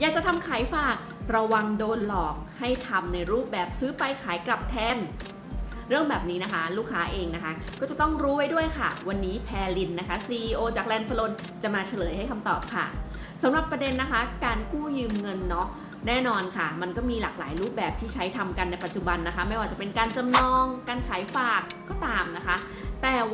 อยากจะทำขายฝากระวังโดนหลอกให้ทำในรูปแบบซื้อไปขายกลับแทน เรื่องแบบนี้นะคะลูกค้าเองนะคะ ก็จะต้องรู้ไว้ด้วยค่ะ วันนี้แพรลินนะคะ CEO จากแลนด์ฟลนจะมาเฉลยให้คำตอบค่ะสำหรับประเด็นนะคะ การกู้ยืมเงินเนาะแน่นอนค่ะ มันก็มีหลากหลายรูปแบบที่ใช้ทำกันในปัจจุบันนะคะ ไม่ว่าจะเป็นการจำนอง การขายฝากก็ตามนะคะ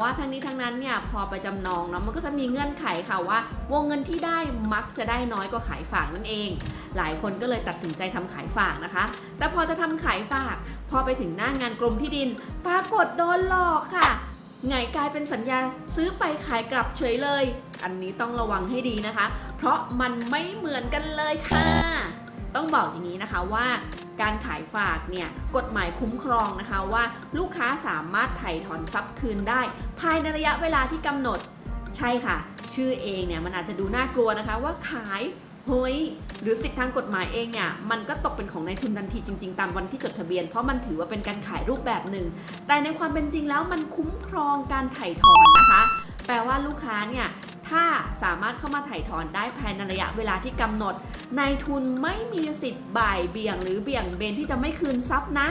ว่าทั้งนี้ทั้งนั้นเนี่ยพอไปจำนองเนาะมันก็จะมีเงื่อนไขค่ะว่า วงเงินที่ได้มักจะได้น้อยกว่าขายฝากนั่นเอง หลายคนก็เลยตัดสินใจทำขายฝากนะคะ แต่พอจะทำขายฝาก พอไปถึงหน้างานกรมที่ดิน ปรากฏโดนหลอกค่ะไงกลายเป็นสัญญาซื้อไปขายกลับเฉยเลย อันนี้ต้องระวังให้ดีนะคะ เพราะมันไม่เหมือนกันเลยค่ะ ต้องบอกอย่างนี้นะคะว่า การขายฝากเนี่ยกฎหมายคุ้มครองนะคะว่าลูกค้าสามารถไถ่ถอนทรัพย์คืนได้ ภายในระยะเวลาที่กำหนดใช่ค่ะ ชื่อเองเนี่ยมันอาจจะดูน่ากลัวนะคะว่าขายเฮ้ยหรือสิทธิทางกฎหมายเองเนี่ยมันก็ตกเป็นของนายทุนทันทีจริง ๆ ตามวันที่จดทะเบียน เพราะมันถือว่าเป็นการขายรูปแบบหนึ่ง แต่ในความเป็นจริงแล้วมันคุ้มครองการไถ่ถอนนะคะ แปลว่าลูกค้าเนี่ย ถ้าสามารถเข้ามาไถ่ถอนได้ภายในระยะเวลาที่กำหนดนายทุนไม่มีสิทธิ์บ่ายเบี่ยงหรือเบี่ยงเบนที่จะไม่คืนทรัพย์นะ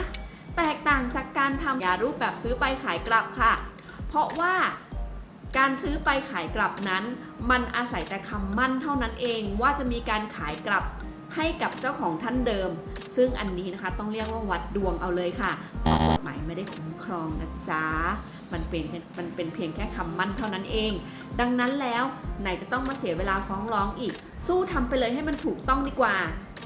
แตกต่างจากการทำยารูปแบบซื้อไปขายกลับค่ะ เพราะว่าการซื้อไปขายกลับนั้น มันอาศัยแต่คำมั่นเท่านั้นเองว่าจะมีการขายกลับให้กับเจ้าของท่านเดิม ซึ่งอันนี้นะคะต้องเรียกว่าวัดดวงเอาเลยค่ะ กฎหมายไม่ได้คุ้มครองนะจ๊ะมันเป็นมันเป็นเพียงแค่คำมั่นเท่านั้นเอง ดังนั้นแล้วไหนจะต้องมาเสียเวลาฟ้องร้องอีก สู้ทำไปเลยให้มันถูกต้องดีกว่า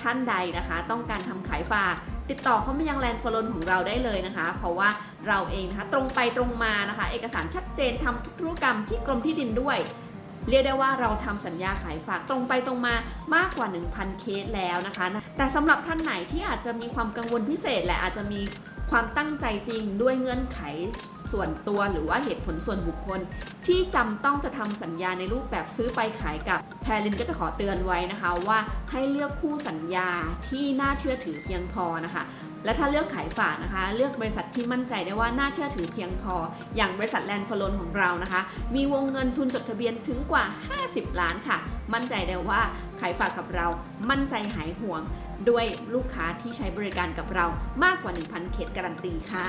ท่านใดนะคะ ต้องการทำขายฝาก ติดต่อเข้ามายังแลนด์ฟลนของเราได้เลยนะคะ เพราะว่าเราเองนะคะตรงไปตรงมานะคะ เอกสารชัดเจนทำทุกธุรกรรมที่กรมที่ดินด้วยเรียกได้ว่าเราทำสัญญาขายฝากตรงไปตรงมามากกว่า 1,000 เคสแล้วนะคะ แต่สำหรับท่านไหนที่อาจจะมีความกังวลพิเศษและอาจจะมี ความตั้งใจจริงด้วยเงื่อนไขส่วนตัวหรือว่าเหตุผลส่วนบุคคล ที่จำต้องจะทำสัญญาในรูปแบบซื้อไปขายกับแพรลินก็จะขอเตือนไว้นะคะว่าให้เลือกคู่สัญญาที่น่าเชื่อถือเพียงพอนะคะ และถ้าเลือกขายฝากนะคะ เลือกบริษัทที่มั่นใจได้ว่าน่าเชื่อถือเพียงพอ อย่างบริษัทแลนด์ฟลนของเรานะคะ มีวงเงินทุนจดทะเบียนถึงกว่า 50 ล้านค่ะ มั่นใจได้ว่าขายฝากกับเรา มั่นใจหายห่วง ด้วยลูกค้าที่ใช้บริการกับเรามากกว่า 1,000 เคสการันตีค่ะ